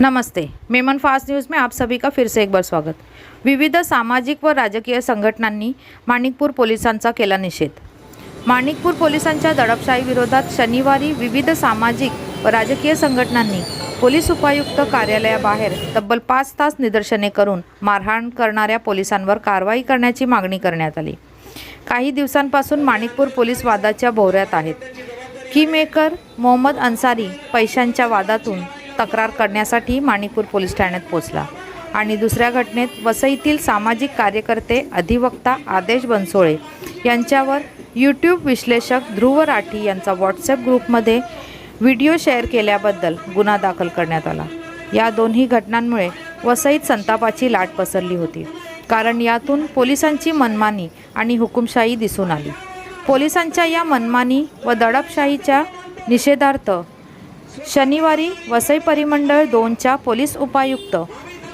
नमस्ते Memon fast news में आप सभी का फिर से एक बार स्वागत। विविध सामाजिक व राजकीय संघटनांनी माणिकपूर पोलिसांचा केला निषेध। माणिकपूर पोलिसांच्या दडपशाही विरोधात शनिवारी विविध सामाजिक व राजकीय संघटनांनी पोलीस उपायुक्त कार्यालयाबाहेर तब्बल पाच तास निदर्शने करून मारहाण करणाऱ्या पोलिसांवर कारवाई करण्याची मागणी करण्यात आली. काही दिवसांपासून माणिकपूर पोलीस वादाच्या भोवऱ्यात आहेत. की मेकर मोहम्मद अन्सारी पैशांच्या वादातून तक्रार करण्यासाठी माणिकपूर पोलीस ठाण्यात पोहोचला. आणि दुसऱ्या घटनेत वसईतील सामाजिक कार्यकर्ते अधिवक्ता आदेश बनसोळे यांच्यावर यूट्यूब विश्लेषक ध्रुव राठी यांचा व्हॉट्सॲप ग्रुपमध्ये व्हिडिओ शेअर केल्याबद्दल गुन्हा दाखल करण्यात आला. या दोन्ही घटनांमुळे वसईत संतापाची लाट पसरली होती कारण यातून पोलिसांची मनमानी आणि हुकुमशाही दिसून आली. पोलिसांच्या या मनमानी व दडपशाहीच्या निषेधार्थ शनिवारी वसई परिमंडळ दोनच्या पोलीस उपायुक्त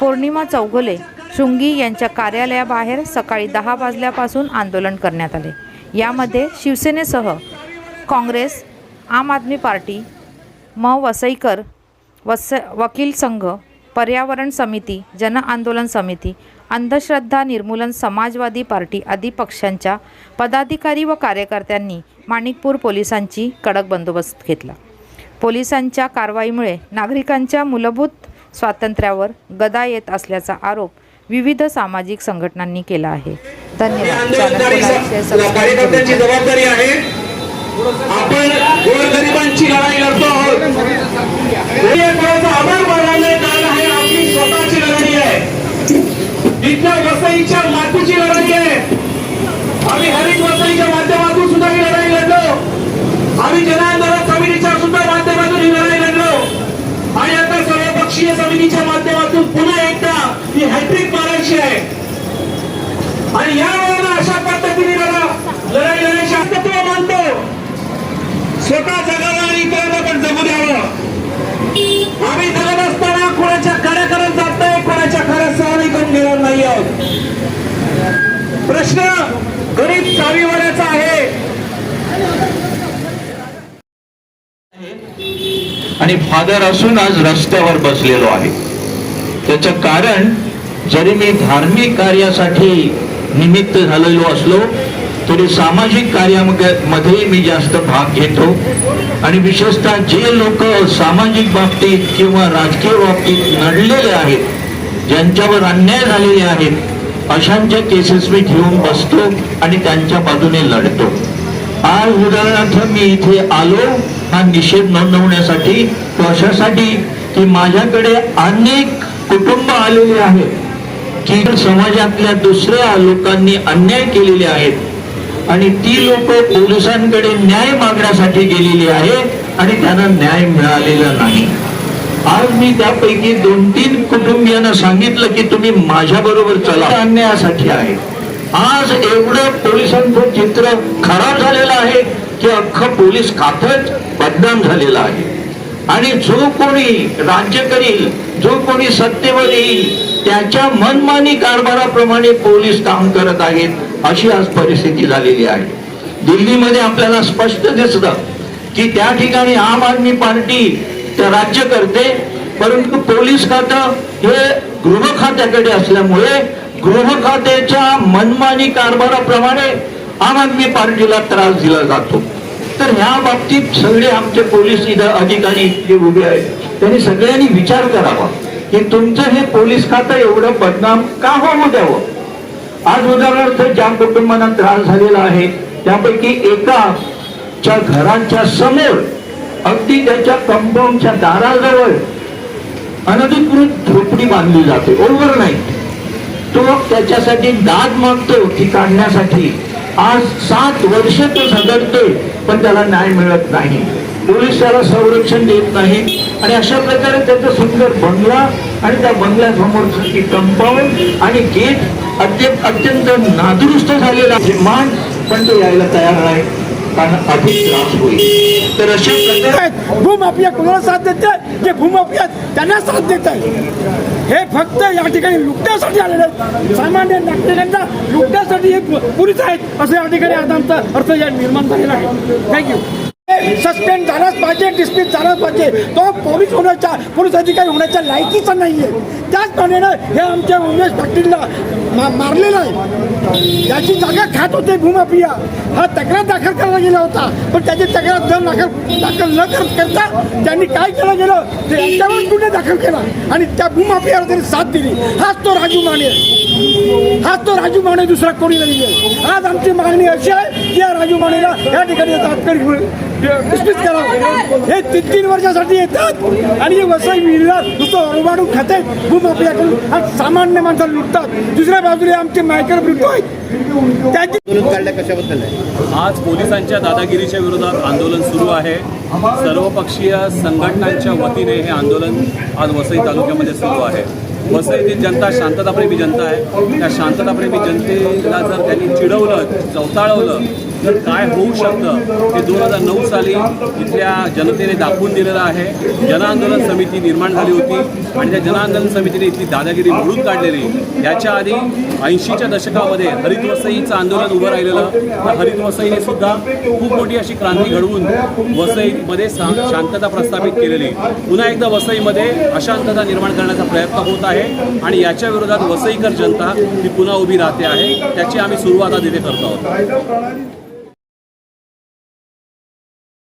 पौर्णिमा चौगुले शृंगी यांच्या कार्यालयाबाहेर सकाळी दहा वाजल्यापासून आंदोलन करण्यात आले. यामध्ये शिवसेनेसह काँग्रेस आम आदमी पार्टी म वसईकर वस वकील संघ पर्यावरण समिती जन आंदोलन समिती अंधश्रद्धा निर्मूलन समाजवादी पार्टी आदी पक्षांच्या पदाधिकारी व कार्यकर्त्यांनी माणिकपूर पोलिसांची कडक बंदोबस्त घेतला. पोलिसांच्या कारवाईमुळे नागरिकांच्या मूलभूत स्वातंत्र्यावर गदा येत असल्याचा आरोप विविध सामाजिक संघटनांनी केला आहे. धन्यवाद. जबाबदारी आहे. आपण गोरगरिबांची लढाई लढतो आहोत. गोरगरिबांचा आभार मानायला कारण आहे आपली स्वतःची लढाई आहे. इथल्या वसईच्या मातीची लढाई आहे. आम्ही हरित वसईच्या माध्यमातून सुद्धा ही लढाई लढलो. आम्ही समितीच्या सुद्धा माध्यमातून ही लढाई लढलो आणि आता सर्वपक्षीय समितीच्या माध्यमातून पुन्हा एकदा ही हॅट्रिक मारायची आहे. आणि या वेळेला अशा पद्धतीने लढा लढाई लढायची मानतो. स्वतः जगाला आणि इतरांना पण जगू द्यावं आम्ही जगत असताना कोणाच्या खऱ्या करत जात नाही कोणाच्या खऱ्या सहावी करून घेणार नाही आहोत प्रश्न गरीब चावीवाल्याचा आहे आणि फादर असून आज रस्त्यावर बसलेलो आहे. त्याचं कारण जरी मी धार्मिक कार्यासाठी निमित्त झालेलो असलो तरी सामाजिक कार्यामध्ये मी जास्त भाग घेतो. आणि विशेषतः जे लोक सामाजिक बाबतीत किंवा राजकीय बाबतीत लढलेले आहेत ज्यांच्यावर अन्याय झालेले आहेत अशांच्या केसेस मी घेऊन बसतो आणि त्यांच्या बाजूने लढतो. आज उदाहरणार्थ मी इथे आलो हा निषेध नोंदवण्यासाठी तो अशासाठी की माझ्याकडे अनेक कुटुंब आलेले आहेत की समाजातल्या दुसऱ्या लोकांनी अन्याय केलेले आहेत आणि ती लोक पोलिसांकडे न्याय मागण्यासाठी गेलेली आहे आणि त्यांना न्याय मिळालेला नाही. आज मी त्यापैकी दोन तीन कुटुंबियांना सांगितलं की तुम्ही माझ्या बरोबर चला. अन्यायासाठी आहे. आज एवढं पोलिसांचं चित्र खराब झालेलं आहे की अख्खं पोलीस खातच बदनाम झालेलं आहे. आणि जो कोणी राज्य करील जो कोणी सत्तेवर येईल त्याच्या मनमानी कारभाराप्रमाणे पोलीस काम करत आहेत अशी आज परिस्थिती झालेली आहे. दिल्लीमध्ये आपल्याला स्पष्ट दिसतं की त्या ठिकाणी आम आदमी पार्टी राज्य करते परंतु पोलीस खातं हे गृह खात्याकडे असल्यामुळे गृह खात्याच्या मनमानी कारभाराप्रमाणे आम आदमी पार्टीला त्रास दिला जातो. तर ह्या बाबतीत सगळे आमचे पोलीस इथं अधिकारी इथले उभे आहेत. त्यांनी सगळ्यांनी विचार करावा. की तुमचं हे पोलीस खातं एवढं बदनाम का होऊ द्यावं? आज उदाहरणार्थ ज्या कुटुंबांना त्रास झालेला आहे त्यापैकी एकाच्या घरांच्या समोर अगदी त्याच्या कंपाऊंडच्या दाराजवळ अनधिकृत झोपडी बांधली जाते. ओव्हर नाईट तो त्याच्यासाठी दाद मागतो ती काढण्यासाठी. आज सात वर्ष तो झगडतोय पण त्याला न्याय मिळत नाही. पोलीस त्याला संरक्षण देत नाही. आणि अशा प्रकारे त्याचा सुंदर बंगला आणि त्या बंगल्यासमोर कंपाऊंड आणि गेट अत्यंत अत्यंत नादुरुस्त झालेला आहे. मान पण तो यायला तयार नाही. अधिक त्रास होईल. तर अशा प्रकारे भूमाफिया कोणाला साथ देत ते जे भूमाफिया त्यांना साथ देत आहे. हे फक्त या ठिकाणी लुटण्यासाठी आलेले आहेत. सामान्य नागरिकांना लुटण्यासाठी हे पुरीच आहेत असं या ठिकाणी आता आमचा अर्थ या निर्माण झालेला आहे. थँक्यू सस्पेंड झालाच पाहिजे डिस्मिस झालाच पाहिजे. तो पोलीस होण्याच्या पोलीस अधिकारी होण्याच्या लायकीचा नाही आहे त्याचप्रमाणे हे आमच्या उमेश पाटीलला मा मारलेलं आहे. याची जागा खात होते भूमापिया हा तक्रार दाखल करायला गेला होता. पण त्याची तक्रार दर दाखल दाखल न करता त्यांनी काय केलं गेलं? ते यांच्यावर गुन्हे दाखल केला. आणि त्या भूमाफियाला त्यांनी साथ दिली. हाच तो राजू माने. हाच तो राजू माने दुसरा कोणी नाही आहे आज आमची मागणी अशी आहे की या राजू मानेला या ठिकाणी तात्काळ डिस्मिस करावं हे तीन तीन वर्षासाठी येतात. आणि हे वसई विहिरीला नुसतं ओरबाडून खाते. भूमाफियाकडून आणि सामान्य माणसाला लुटतात. दुसऱ्या बाजूला आमचे मायकर लुटतोय त्याची आज पोलिसांच्या दादागिरीच्या विरोधात आंदोलन सुरू आहे. सर्वपक्षीय संघटनांच्या वतीने हे आंदोलन आज वसई तालुक्यामध्ये सुरू आहे. वसईतील जनता शांतताप्रेमी जनता आहे. त्या शांतताप्रेमी जनतेला जर त्यांनी चिडवलं चवताळवलं तर काय होऊ शकतं? हे दोन हजार नऊ साली इथल्या जनतेने दाखवून दिलेलं आहे. जनआंदोलन समिती निर्माण झाली होती आणि त्या जनआंदोलन समितीने इथली दादागिरी मोडून काढलेली. याच्या आधी ऐंशीच्या दशकामध्ये हरित वसईचं आंदोलन उभं राहिलेलं. तर हरित वसईने सुद्धा खूप मोठी अशी क्रांती घडवून वसईमध्ये शांतता प्रस्थापित केलेली. पुन्हा एकदा वसईमध्ये अशांतता निर्माण करण्याचा प्रयत्न होत आहे आणि याच्या विरोधात वसईकर जनता ही पुन्हा उभी राहते आहे. त्याची आम्ही सुरुवात आज इथे करतो आहोत.